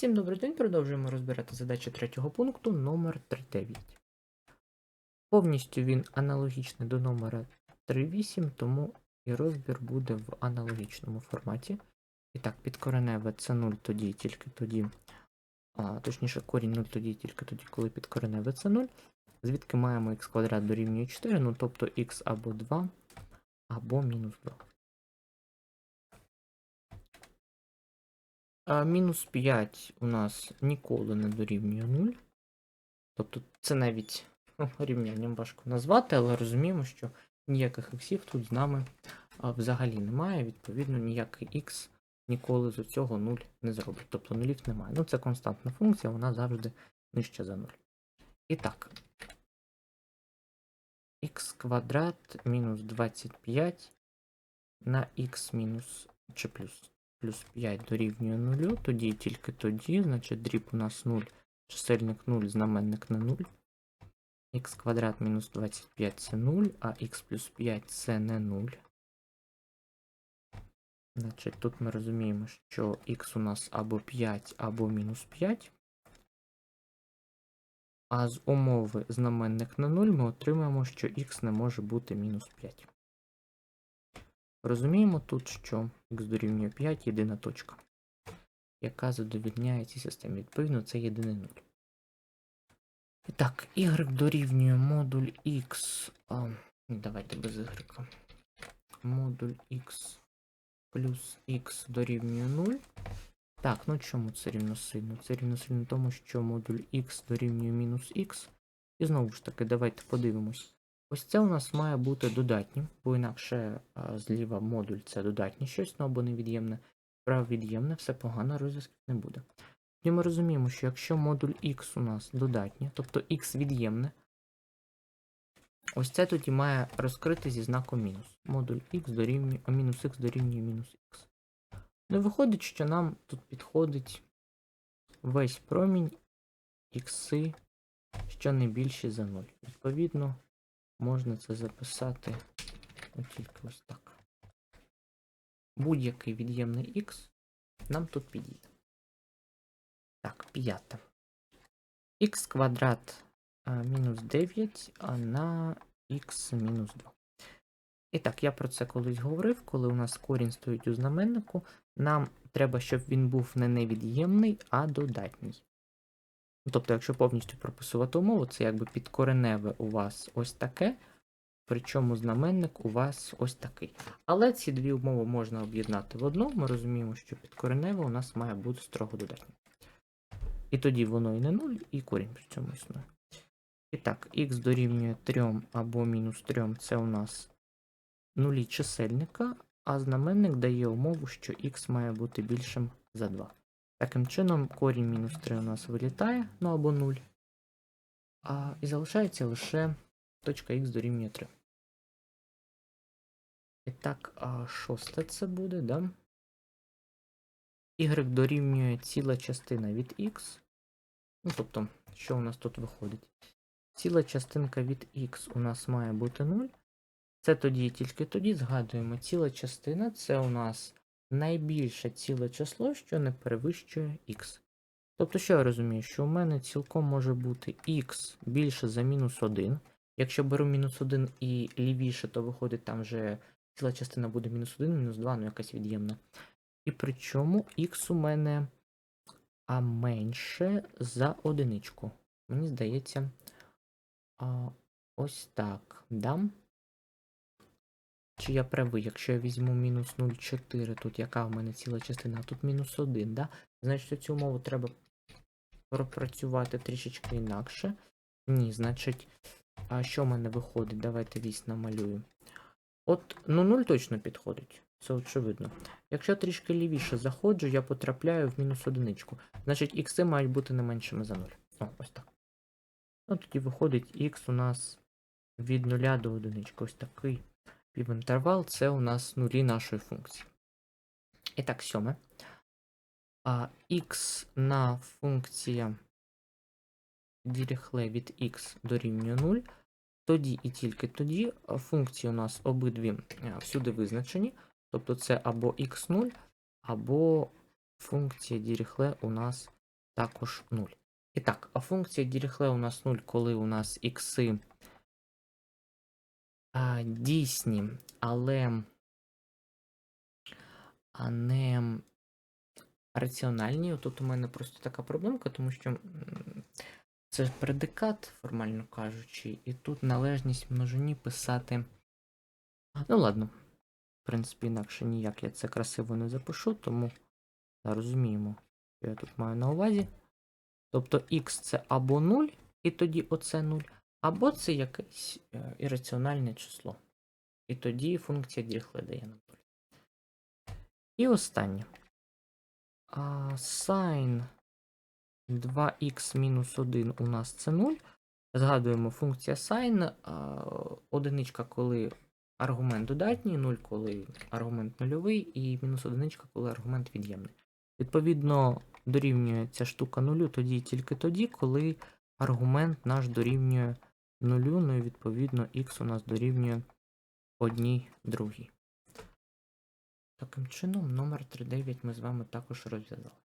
Всім добрий день, продовжуємо розбирати задачі третього пункту номер 39. Повністю він аналогічний до номера 3.8, тому і розбір буде в аналогічному форматі. І так, підкореневе це 0 тоді тільки тоді, а, точніше, корінь 0 тоді тільки тоді, коли підкореневе це 0. Звідки маємо х квадрат дорівнює 4, ну тобто х або 2, або мінус 2. А мінус 5 у нас ніколи не дорівнює 0. Тобто це навіть рівнянням важко назвати, але розуміємо, що ніяких іксів тут з нами а, взагалі немає. Відповідно, ніякий х ніколи з цього 0 не зробить. Тобто нулів немає. Ну, це константна функція, вона завжди нижча за 0. І так. х квадрат мінус 25 на х мінус чи плюс плюс 5 дорівнює 0, тоді і тільки тоді, значить дріб у нас 0, чисельник 0, знаменник не 0. х квадрат мінус 25 це 0, а х плюс 5 це не 0. Значить, тут ми розуміємо, що х у нас або 5, або мінус 5. А з умови знаменник на 0 ми отримаємо, що х не може бути мінус 5. Розуміємо тут, що х дорівнює 5 єдина точка, яка задовільняє цій системі. Відповідно, це єдиний 0. І так, y дорівнює модуль x. А, давайте без y. Модуль x плюс x дорівнює 0. Так, ну чому це рівносильно? Це рівносильно тому, що модуль x дорівнює мінус x. І знову ж таки, давайте подивимось. Ось це у нас має бути додатнім, бо інакше зліва модуль це додатнє щось, ну або невід'ємне. Справа від'ємне, все погано, розв'язків не буде. І ми розуміємо, що якщо модуль x у нас додатнє, тобто x від'ємне, ось це тоді має розкрити зі знаком мінус. Модуль x дорівнює, мінус x дорівнює мінус x. Ну, виходить, що нам тут підходить весь промінь ікси, що не більші за 0. Відповідно, можна це записати от тільки ось так. Будь-який від'ємний х нам тут підійде. Так, п'ята. х квадрат а, мінус 9 а на х мінус 2. І так, я про це колись говорив, коли у нас корінь стоїть у знаменнику, нам треба, щоб він був не невід'ємний, а додатній. Тобто, якщо повністю прописувати умову, це якби підкореневе у вас ось таке, причому знаменник у вас ось такий. Але ці дві умови можна об'єднати в одну. Ми розуміємо, що підкореневе у нас має бути строго додатнє. І тоді воно і не 0, і корінь при цьому існує. І так, х дорівнює 3 або мінус 3 це у нас нулі чисельника, а знаменник дає умову, що х має бути більшим за 2. Таким чином, корінь мінус 3 у нас вилітає, ну або 0. А, І залишається лише точка х дорівнює 3. І так, а шосте це буде, да? Y дорівнює ціла частина від x. Ну, тобто, що у нас тут виходить? Ціла частинка від x у нас має бути 0. Це тоді і тільки тоді згадуємо, ціла частина це у нас найбільше ціле число, що не перевищує x. Тобто, що я розумію, що у мене цілком може бути x більше за мінус 1. Якщо беру мінус 1 і лівіше, то виходить там вже ціла частина буде мінус 1, мінус 2, ну якась від'ємна. І причому x у мене а менше за одиничку. Мені здається, а, ось так. Да? Чи я правий, якщо я візьму мінус 0,4, тут яка в мене ціла частина, а тут мінус 1, да? Значить, цю умову треба пропрацювати трішечки інакше. Ні, значить, а що в мене виходить? Давайте вісь намалюю. От, ну 0 точно підходить. Це очевидно. Якщо трішки лівіше заходжу, я потрапляю в мінус одиничку. Значить, ікси мають бути не меншими за 0. О, ось так. Ну, тоді виходить х у нас від 0 до одинички. Ось такий півінтервал це у нас нулі нашої функції. І так, сьоме. А х на функція діріхле від х дорівнює 0. Тоді і тільки тоді функції у нас обидві всюди визначені. Тобто це або x0, або функція діріхле у нас також 0. І так, а функція діріхле у нас 0, коли у нас ікси а, дійсні, але а не раціональні. Тут у мене просто така проблемка, тому що це предикат, формально кажучи, і тут належність множині писати. Ну ладно. В принципі, інакше ніяк я це красиво не запишу, тому розуміємо, що я тут маю на увазі. Тобто x це або 0, і тоді оце 0, або це якесь е, ірраціональне число. І тоді функція діріхле дає нам 0. І останнє. А, sin 2х мінус 1 у нас це 0. Згадуємо функція sin. а, Одиничка, коли аргумент додатній, 0, коли аргумент нульовий, і мінус одиничка, коли аргумент від'ємний. Відповідно, дорівнює ця штука нулю тоді тільки тоді, коли аргумент наш дорівнює нулю, ну і відповідно х у нас дорівнює одній другій. Таким чином, номер 39 ми з вами також розв'язали.